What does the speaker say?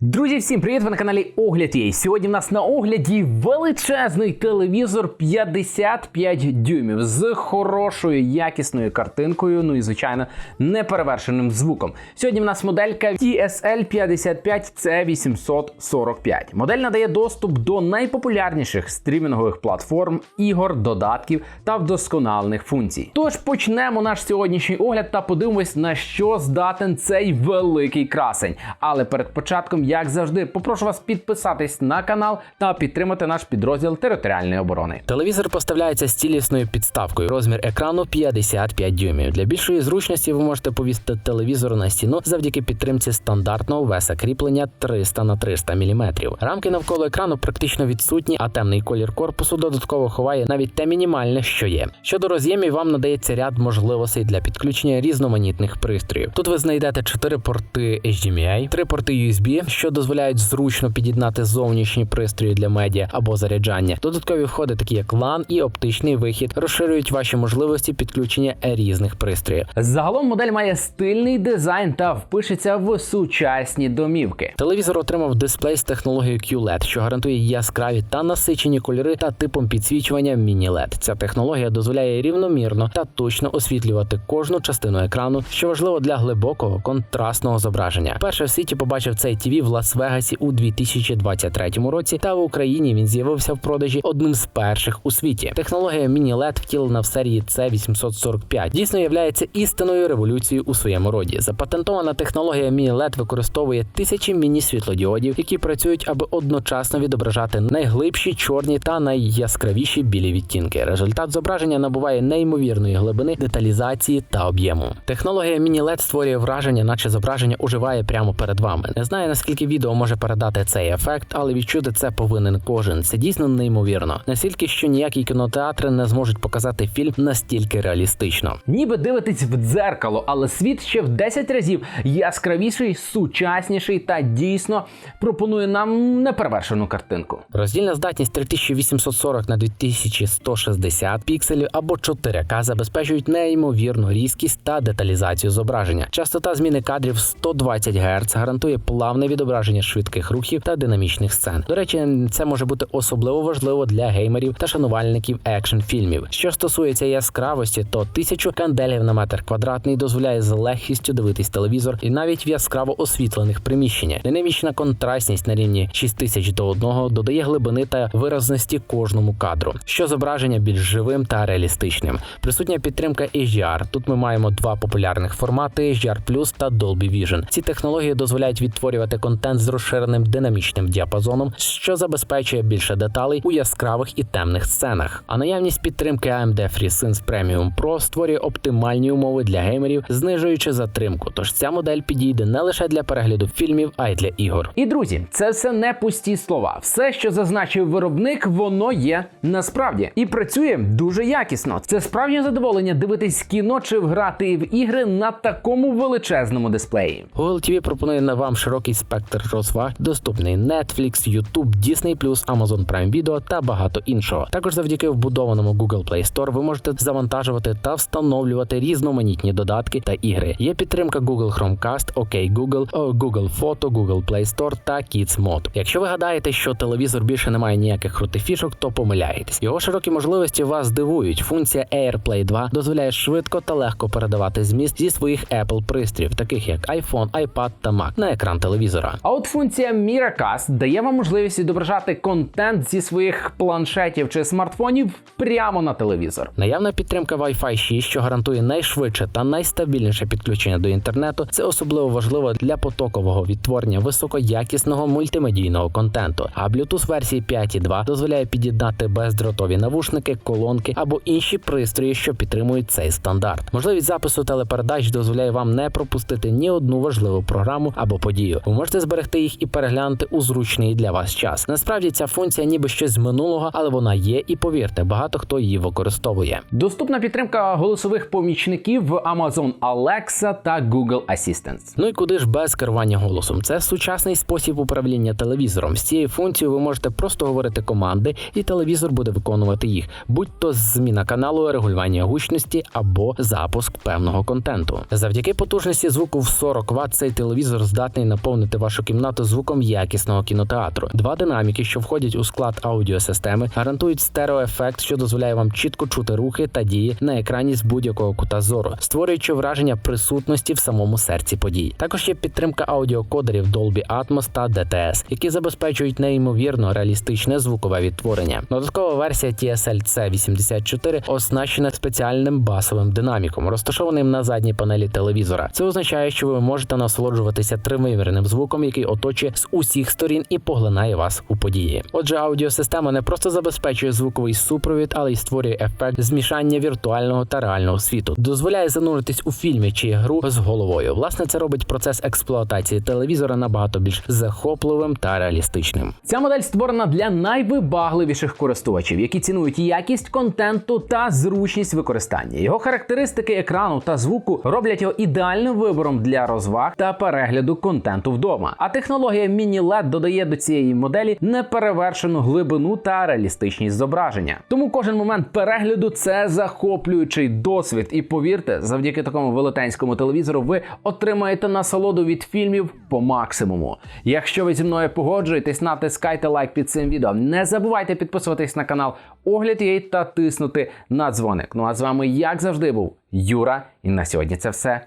Друзі, всім привіт! Ви на каналі Огляд Є. Сьогодні в нас на огляді величезний телевізор 55 дюймів з хорошою якісною картинкою. Ну і звичайно неперевершеним звуком. Сьогодні в нас моделька TSL 55 c 845 Модель надає доступ до найпопулярніших стрімінгових платформ, ігор, додатків та вдосконалених функцій. Тож почнемо наш сьогоднішній огляд та подивимось на що здатен цей великий красень. Але перед початком як завжди, попрошу вас підписатись на канал та підтримати наш підрозділ територіальної оборони. Телевізор поставляється з цілісною підставкою. Розмір екрану 55 дюймів. Для більшої зручності ви можете повісити телевізор на стіну завдяки підтримці стандартного веса кріплення 300 на 300 мм. Рамки навколо екрану практично відсутні, а темний колір корпусу додатково ховає навіть те мінімальне, що є. Щодо роз'ємів, вам надається ряд можливостей для підключення різноманітних пристроїв. Тут ви знайдете 4 порти HDMI, 3 порти USB, що дозволяють зручно під'єднати зовнішні пристрої для медіа або заряджання. Додаткові входи, такі як LAN і оптичний вихід, розширюють ваші можливості підключення різних пристроїв. Загалом модель має стильний дизайн та впишеться в сучасні домівки. Телевізор отримав дисплей з технологією QLED, що гарантує яскраві та насичені кольори та типом підсвічування Mini-LED. Ця технологія дозволяє рівномірно та точно освітлювати кожну частину екрану, що важливо для глибокого контрастного зображення. Перше в світі побачив цей TV в Лас-Вегасі у 2023 році, та в Україні він з'явився в продажі одним з перших у світі. Технологія Mini-LED, втілена в серії C845, дійсно є істинною революцією у своєму роді. Запатентована технологія Mini-LED використовує тисячі міні-світлодіодів, які працюють, аби одночасно відображати найглибші чорні та найяскравіші білі відтінки. Результат зображення набуває неймовірної глибини, деталізації та об'єму. Технологія Mini-LED створює враження, наче зображення уживає прямо перед вами. Не знаю наскільки відео може передати цей ефект, але відчути це повинен кожен. Це дійсно неймовірно. Настільки, що ніякі кінотеатри не зможуть показати фільм настільки реалістично. Ніби дивитесь в дзеркало, але світ ще в 10 разів яскравіший, сучасніший та дійсно пропонує нам неперевершену картинку. Роздільна здатність 3840 на 2160 пікселів або 4К забезпечують неймовірну різкість та деталізацію зображення. Частота зміни кадрів 120 Гц гарантує плавне відображення швидких рухів та динамічних сцен. До речі, це може бути особливо важливо для геймерів та шанувальників екшн фільмів. Що стосується яскравості, то 1000 канделів на метр квадратний дозволяє з легкістю дивитись телевізор і навіть в яскраво освітлених приміщеннях. Динамічна контрастність на рівні 6000 до 1 додає глибини та виразності кожному кадру, що зображення більш живим та реалістичним. Присутня підтримка HDR. Тут ми маємо два популярних формати: HDR+, та Dolby Vision. Ці технології дозволяють відтворювати контент з розширеним динамічним діапазоном, що забезпечує більше деталей у яскравих і темних сценах. А наявність підтримки AMD FreeSync Premium Pro створює оптимальні умови для геймерів, знижуючи затримку. Тож ця модель підійде не лише для перегляду фільмів, а й для ігор. І друзі, це все не пусті слова. Все, що зазначив виробник, воно є насправді і працює дуже якісно. Це справжнє задоволення дивитись кіно чи грати в ігри на такому величезному дисплеї. Google TV пропонує на вам широкий спектр розваг, доступний Netflix, YouTube, Disney+, Amazon Prime Video та багато іншого. Також завдяки вбудованому Google Play Store ви можете завантажувати та встановлювати різноманітні додатки та ігри. Є підтримка Google Chromecast, OK Google, Google Photo, Google Play Store та Kids Mode. Якщо ви гадаєте, що телевізор більше не має ніяких крутих фішок, то помиляєтесь. Його широкі можливості вас здивують. Функція AirPlay 2 дозволяє швидко та легко передавати зміст зі своїх Apple пристроїв, таких як iPhone, iPad та Mac, на екран телевізора. А от функція Miracast дає вам можливість відображати контент зі своїх планшетів чи смартфонів прямо на телевізор. Наявна підтримка Wi-Fi 6, що гарантує найшвидше та найстабільніше підключення до інтернету. Це особливо важливо для потокового відтворення високоякісного мультимедійного контенту. А Bluetooth версії 5.2 дозволяє під'єднати бездротові навушники, колонки або інші пристрої, що підтримують цей стандарт. Можливість запису телепередач дозволяє вам не пропустити ні одну важливу програму або подію. Ви можете зберегти їх і переглянути у зручний для вас час. Насправді ця функція ніби щось з минулого, але вона є, і повірте, багато хто її використовує. Доступна підтримка голосових помічників в Amazon Alexa та Google Assistant. Ну і куди ж без керування голосом? Це сучасний спосіб управління телевізором. З цією функцією ви можете просто говорити команди, і телевізор буде виконувати їх, будь-то зміна каналу, регулювання гучності або запуск певного контенту. Завдяки потужності звуку в 40 Вт цей телевізор здатний наповнити ваш вашу кімнату звуком якісного кінотеатру. Два динаміки, що входять у склад аудіосистеми, гарантують стереоефект, що дозволяє вам чітко чути рухи та дії на екрані з будь-якого кута зору, створюючи враження присутності в самому серці подій. Також є підтримка аудіокодерів Dolby Atmos та DTS, які забезпечують неймовірно реалістичне звукове відтворення. Додаткова версія TSL C84 оснащена спеціальним басовим динаміком, розташованим на задній панелі телевізора. Це означає, що ви можете насолоджуватися тривимірним звуком, який оточує з усіх сторін і поглинає вас у події. Отже, аудіосистема не просто забезпечує звуковий супровід, але й створює ефект змішання віртуального та реального світу, дозволяє зануритись у фільмі чи гру з головою. Власне, це робить процес експлуатації телевізора набагато більш захопливим та реалістичним. Ця модель створена для найвибагливіших користувачів, які цінують якість контенту та зручність використання. Його характеристики екрану та звуку роблять його ідеальним вибором для розваг та перегляду контенту вдома. А технологія Mini LED додає до цієї моделі неперевершену глибину та реалістичність зображення. Тому кожен момент перегляду це захоплюючий досвід. І повірте, завдяки такому велетенському телевізору ви отримаєте насолоду від фільмів по максимуму. Якщо ви зі мною погоджуєтесь, натискайте лайк під цим відео. Не забувайте підписуватись на канал Огляд Єй та тиснути на дзвоник. Ну а з вами, як завжди, був Юра. І на сьогодні це все.